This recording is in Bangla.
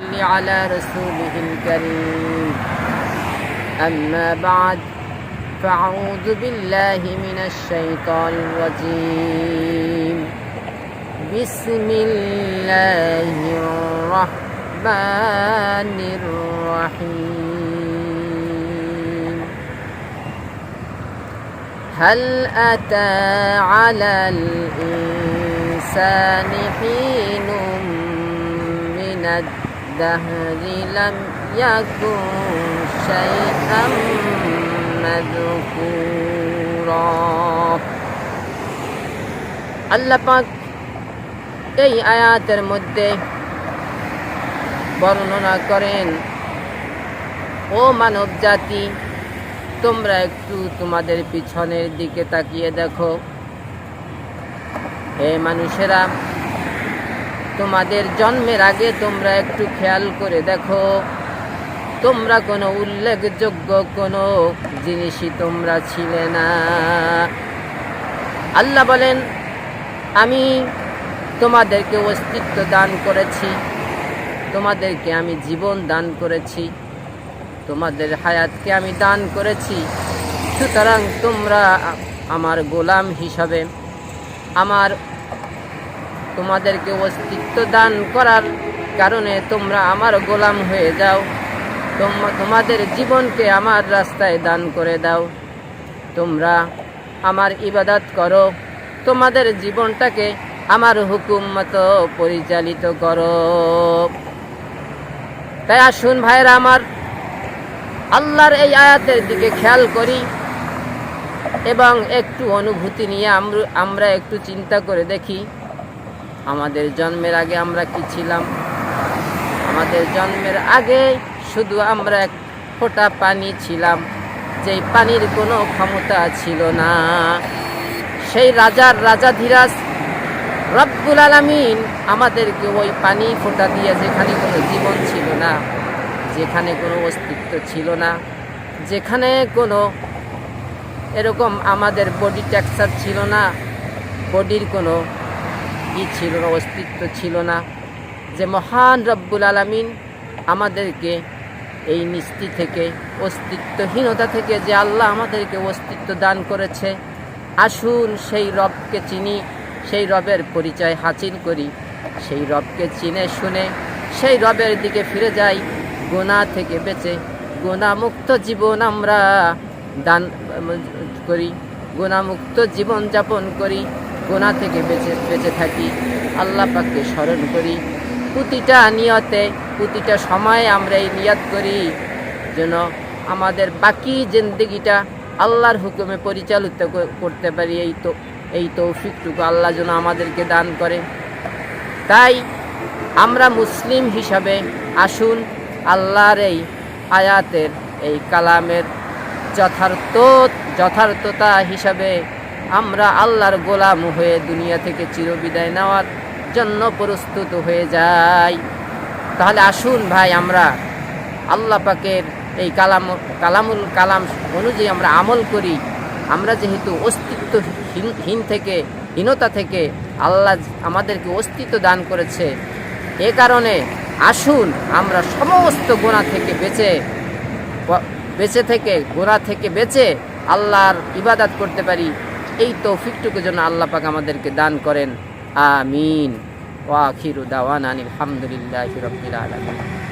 صل على رسوله الكريم. أما بعد فأعوذ بالله من الشيطان الرجيم. بسم الله الرحمن الرحيم. هل أتى على الإنسان حين من الدهر لم يكن شيئا مذكورا আল্লাহ পাক এই আয়াতের মধ্যে বর্ণনা করেন ও মানব জাতি তোমরা একটু তোমাদের পিছনের দিকে তাকিয়ে দেখো হে মানুষেরা তোমাদের জন্মের আগে তোমরা একটু খেয়াল করে দেখো। তোমরা কোনো উল্লেখযোগ্য কোনো জিনিসই তোমরা ছিলে না। আল্লাহ বলেন, আমি তোমাদেরকে অস্তিত্ব দান করেছি, তোমাদেরকে আমি জীবন দান করেছি, তোমাদের হায়াতকে আমি দান করেছি। সুতরাং তোমরা আমার গোলাম হিসাবে, আমার তোমাদেরকে অস্তিত্ব দান করার কারণে তোমরা আমার গোলাম হয়ে যাও। তোম- তোমাদের জীবনকে আমার রাস্তায় দান করে দাও। তোমরা আমার ইবাদত করো। তোমাদের জীবনটাকে আমার হুকুম মতো পরিচালিত করো। তাই আসুন ভাইরা আমার আল্লাহর এই আয়াতের দিকে খেয়াল করি এবং একটু অনুভূতি নিয়ে আমরা একটু চিন্তা করে দেখি। আমাদের জন্মের আগে আমরা কি ছিলাম? আমাদের জন্মের আগে শুধু আমরা এক ফোঁটা পানি ছিলাম, যেই পানির কোনো ক্ষমতা ছিল না। সেই রাজার রাজা ধীরাজ রব্বুল আলামিন আমাদেরকে ওই পানি ফোঁটা দিয়ে যেখানে কোনো জীবন ছিল না, যেখানে কোনো অস্তিত্ব ছিল না, যেখানে কোনো এরকম আমাদের বডি টেক্সচার ছিল না বডির কোনো ই ছিল না, অস্তিত্ব ছিল না। যে মহান রব্বুল আলামিন আমাদেরকে এই মিষ্টি থেকে, অস্তিত্বহীনতা থেকে যে আল্লাহ আমাদেরকে অস্তিত্ব দান করেছে, আসুন সেই রবকে চিনি, সেই রবের পরিচয় হাসিল করি। সেই রবকে চিনে শুনে, সেই রবের দিকে ফিরে যাই, গোনা থেকে বেঁচে, গোনামুক্ত জীবন আমরা দান করি, গোনামুক্ত জীবন যাপন করি। গোনা থেকে বেঁচে বেঁচে থাকি। আল্লাহ পাককে স্মরণ করি। প্রতিটা নিয়তে, প্রতিটা সময়ে আমরা এই নিয়ত করি যেন আমাদের বাকি জিন্দগিটা আল্লাহর হুকুমে পরিচালিত করতে পারি। এই তো, এই তৌফিকটুকু আল্লাহ যেন আমাদেরকে দান করে। তাই আমরা মুসলিম হিসাবে আসুন আল্লাহর এই আয়াতের, এই কালামের যথার্থ, যথার্থতা হিসাবে আমরা আল্লাহর গোলাম হয়ে দুনিয়া থেকে চিরবিদায় নেওয়ার জন্য প্রস্তুত হয়ে যাই। তাহলে আসুন ভাই, আমরা আল্লাহ পাকের এই কালাম, কালামুল কালাম অনুযায়ী আমরা আমল করি। আমরা যেহেতু অস্তিত্বহীন হীন থেকে, হীনতা থেকে আল্লাহ আমাদেরকে অস্তিত্ব দান করেছে, এ কারণে আসুন আমরা সমস্ত গোনা থেকে বেঁচে বেঁচে থেকে গোনা থেকে বেঁচে আল্লাহর ইবাদাত করতে পারি। এই তৌফিকটুকু যেন আল্লাহ পাক আমাদেরকে দান করেন। আমিন। ওয়াখিরু দাওয়ান আনিল হামদুলিল্লাহি রাব্বিল আলামিন।